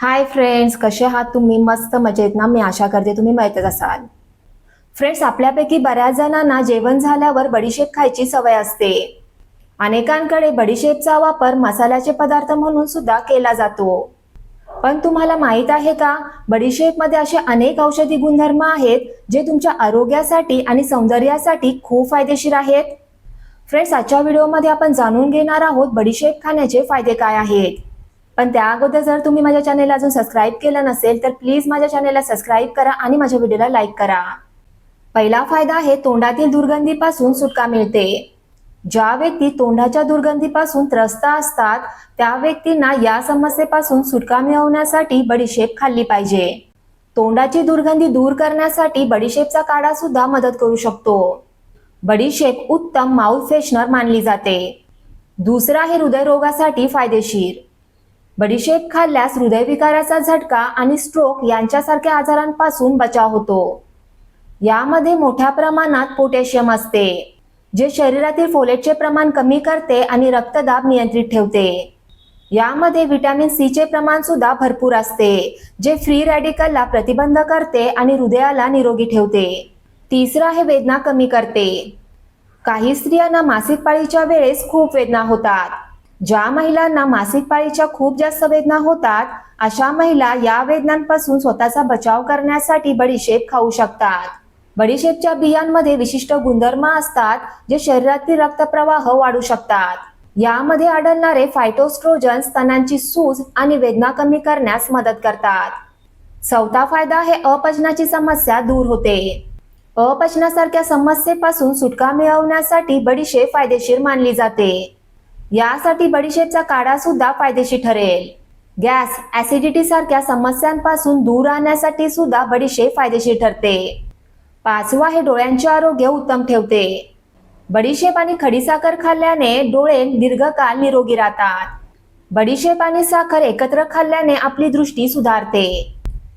Hi friends कसे आहात तुम्ही? मस्त मजेत ना? मी आशा करते तुम्ही मजेतच असाल. फ्रेंड्स आपल्यापैकी बऱ्याच जणांना जेवण झाल्यावर बडीशेप खायची सवय असते. अनेकांकडे बडीशेपचा वापर मसाल्याचे पदार्थ म्हणून सुद्धा केला जातो. पण तुम्हाला माहीत आहे का? बडीशेपमध्ये असे अनेक औषधी गुणधर्म आहेत जे तुमच्या आरोग्यासाठी आणि सौंदर्यासाठी खूप फायदेशीर आहेत. फ्रेंड्स आजच्या व्हिडिओमध्ये आपण जाणून घेणार आहोत बडीशेप खाण्याचे फायदे काय आहेत. पण त्या अगोदर जर तुम्ही माझ्या चॅनेलला अजून सबस्क्राईब केलं नसेल तर प्लीज माझ्या चॅनेलला सबस्क्राईब करा आणि माझ्या व्हिडिओला लाईक करा. पहिला फायदा आहे तोंडातील दुर्गंधीपासून सुटका मिळते. ज्या व्यक्ती तोंडाच्या दुर्गंधीपासून त्रस्त असतात त्या व्यक्तींना या समस्येपासून सुटका मिळवण्यासाठी बडीशेप खाल्ली पाहिजे. तोंडाची दुर्गंधी दूर करण्यासाठी बडीशेपचा काढा सुद्धा मदत करू शकतो. बडीशेप उत्तम माउथ फ्रेशनर मानली जाते. दुसरा आहे हृदयरोगासाठी फायदेशीर. बडीशेप खाल्ल्यास हृदयविकाराचा झटका आणि स्ट्रोक यांच्यासारख्या आजारांपासून बचाव होतो. यामध्ये मोठ्या प्रमाणात पोटॅशियम असते जे शरीरातील फोलेटचे प्रमाण कमी करते आणि रक्तदाब नियंत्रित ठेवते. यामध्ये व्हिटॅमिन सीचे प्रमाण सुद्धा भरपूर असते जे फ्री रॅडिकलला प्रतिबंध करते आणि हृदयाला निरोगी ठेवते. तिसरा हे वेदना कमी करते. काही स्त्रियांना मासिक पाळीच्या वेळेस खूप वेदना होतात. ज्या महिलांना मासिक पाळीच्या खूप जास्त वेदना होतात अशा महिला या वेदनांपासून स्वतःचा बचाव करण्यासाठी बडीशेप खाऊ शकतात. बडीशेपच्या बियांमध्ये विशिष्ट गुणधर्म असतात जे शरीरातील रक्तप्रवाह वाढू शकतात. यामध्ये आढळणारे फायटोस्ट्रोजन स्तनांची सूज आणि वेदना कमी करण्यास मदत करतात. चौथा फायदा हे अपचनाची समस्या दूर होते. अपचनासारख्या समस्येपासून सुटका मिळवण्यासाठी बडीशेप फायदेशीर मानली जाते. यासाठी बडीशेपचा काढा सुद्धा फायदेशीर ठरेल. गॅस ऍसिडिटी सारख्या समस्यांपासून दूर राहण्यासाठी सुद्धा बडीशेप फायदेशीर ठरते. पाचवा हे डोळ्यांचे आरोग्य उत्तम ठेवते. बडीशेप आणि खडीसाखर खाल्ल्याने डोळे दीर्घकाळ निरोगी राहतात. बडीशेप आणि साखर एकत्र खाल्ल्याने आपली दृष्टी सुधारते.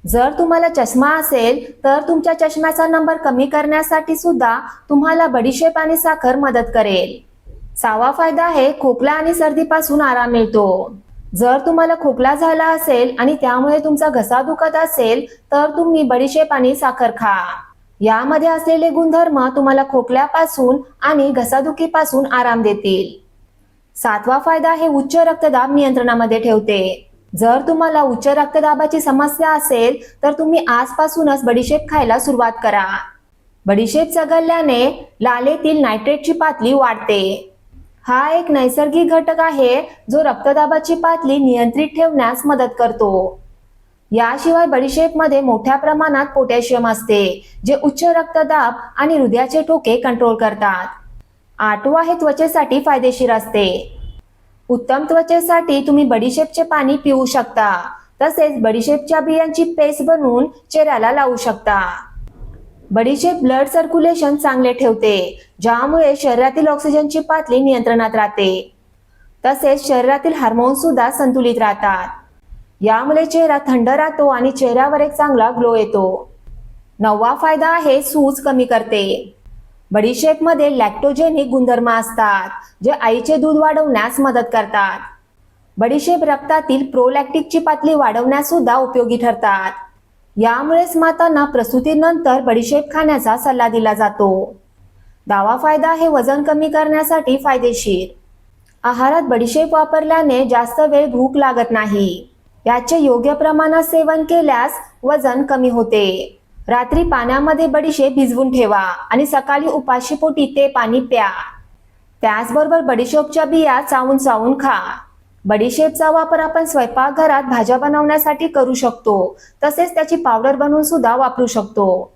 जर तुम्हाला चष्मा असेल तर तुमच्या चष्म्याचा नंबर कमी करण्यासाठी सुद्धा तुम्हाला बडीशेप आणि साखर मदत करेल. सहावा फायदा आहे खोकला आणि सर्दीपासून आराम मिळतो. जर तुम्हाला खोकला झाला असेल आणि त्यामुळे तुमचा घसा दुखत असेल तर तुम्ही बडीशेप आणि साखर खा. यामध्ये असलेले गुणधर्म तुम्हाला खोकल्यापासून आणि घसादुखीपासून आराम देतील. सातवा फायदा हे उच्च रक्तदाब नियंत्रणामध्ये ठेवते. जर तुम्हाला उच्च रक्तदाबाची समस्या असेल तर तुम्ही आजपासूनच बडीशेप खायला सुरुवात करा. बडीशेप चगळल्याने लालेतील नायट्रेटची पातळी वाढते. हा एक नैसर्गिक घटक आहे जो रक्तदाबाची पातळी नियंत्रित ठेवण्यास मदत करतो. याशिवाय बडीशेपमध्ये मोठ्या प्रमाणात पोटॅशियम असते जे उच्च रक्तदाब आणि हृदयाचे ठोके कंट्रोल करतात. आठवा हे त्वचेसाठी फायदेशीर असते. उत्तम त्वचेसाठी तुम्ही बडीशेपचे पाणी पिऊ शकता तसेच बडीशेपच्या बियांची पेस्ट बनवून चेहऱ्याला लावू शकता. बडीशेप ब्लड सर्क्युलेशन चांगले ठेवते ज्यामुळे शरीरातील ऑक्सिजनची पातळी नियंत्रणात राहते. तसेच शरीरातील हार्मोन सुद्धा संतुलित राहतात. यामुळे चेहरा थंड राहतो आणि चेहऱ्यावर एक चांगला ग्लो येतो. नववा फायदा आहे सूज कमी करते. बडीशेपमध्ये लॅक्टोजेनिक गुणधर्म असतात जे आईचे दूध वाढवण्यास मदत करतात. बडीशेप रक्तातील प्रोलॅक्टिकची पातळी वाढवण्यास सुद्धा उपयोगी ठरतात. यामुळेच मातांना प्रसूतीनंतर बडीशेप खाण्याचा सल्ला दिला जातो. दावा फायदा हे वजन कमी करण्यासाठी फायदेशीर. आहारात बडीशेप वापरल्याने जास्त वेळ भूक लागत नाही. याचे योग्य प्रमाणात सेवन केल्यास वजन कमी होते. रात्री पाण्यामध्ये बडीशेप भिजवून ठेवा आणि सकाळी उपाशी पोटी ते पाणी प्या. त्याचबरोबर बडीशेपच्या बिया चावून चावून खा. बडीशेपचा वापर आपण स्वयंपाकघरात भाज्या बनवण्यासाठी करू शकतो तसेच त्याची पावडर बनवून सुद्धा वापरू शकतो.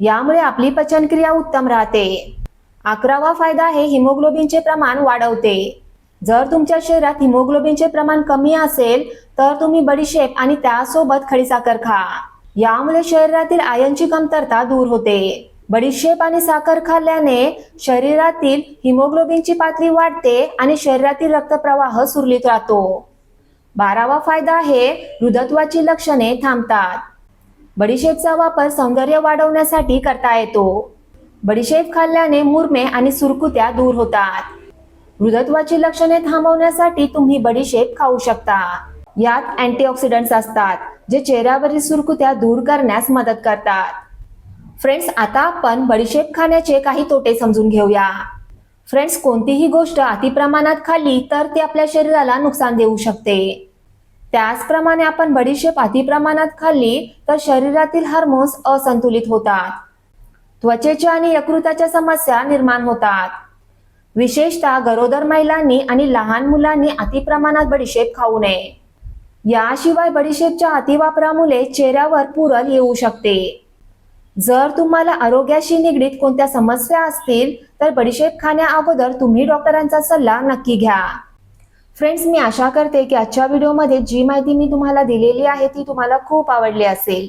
यामुळे आपली पचनक्रिया उत्तम राहते. अकरावा फायदा हे हिमोग्लोबिनचे प्रमाण वाढवते. जर तुमच्या शरीरात हिमोग्लोबिनचे प्रमाण कमी असेल तर तुम्ही बडीशेप आणि त्यासोबत खडीसाखर खा. यामुळे शरीरातील आयनची कमतरता दूर होते. बडीशेप आणि साखर खाल्ल्याने शरीरातील हिमोग्लोबिनची पातळी वाढते आणि शरीरातील रक्तप्रवाह सुरळीत राहतो. बारावा फायदा आहे वृद्धत्वाची लक्षणे थांबतात. बडीशेपचा वापर सौंदर्य वाढवण्यासाठी करता येतो. बडीशेप खाल्ल्याने मुरमे आणि सुरकुत्या दूर होतात. वृद्धत्वाची लक्षणे थांबवण्यासाठी तुम्ही बडीशेप खाऊ शकता. यात अँटीऑक्सिडंट्स असतात जे चेहऱ्यावरील सुरकुत्या दूर करण्यास मदत करतात. फ्रेंड्स आता आपण बडीशेप खाण्याचे काही तोटे समजून घेऊया. फ्रेंड्स कोणतीही गोष्ट अतिप्रमाणात खाल्ली तर ती आपल्या शरीराला नुकसान देऊ शकते. त्याचप्रमाणे आपण बडीशेप अतिप्रमाणात खाल्ली तर शरीरातील हार्मोन्स असंतुलित होतात. त्वचेच्या आणि यकृताच्या समस्या निर्माण होतात. विशेषतः गरोदर महिलांनी आणि लहान मुलांनी अतिप्रमाणात बडीशेप खाऊ नये. याशिवाय बडीशेपच्या अतिवापरामुळे चेहऱ्यावर पुरल येऊ शकते. जर तुम्हाला आरोग्याशी निगडीत कोणत्या समस्या असतील तर बडीशेप खाण्या अगोदर तुम्ही डॉक्टरांचा सल्ला नक्की घ्या. फ्रेंड्स मी आशा करते की आजच्या व्हिडिओमध्ये जी माहिती मी तुम्हाला दिलेली आहे ती तुम्हाला खूप आवडली असेल.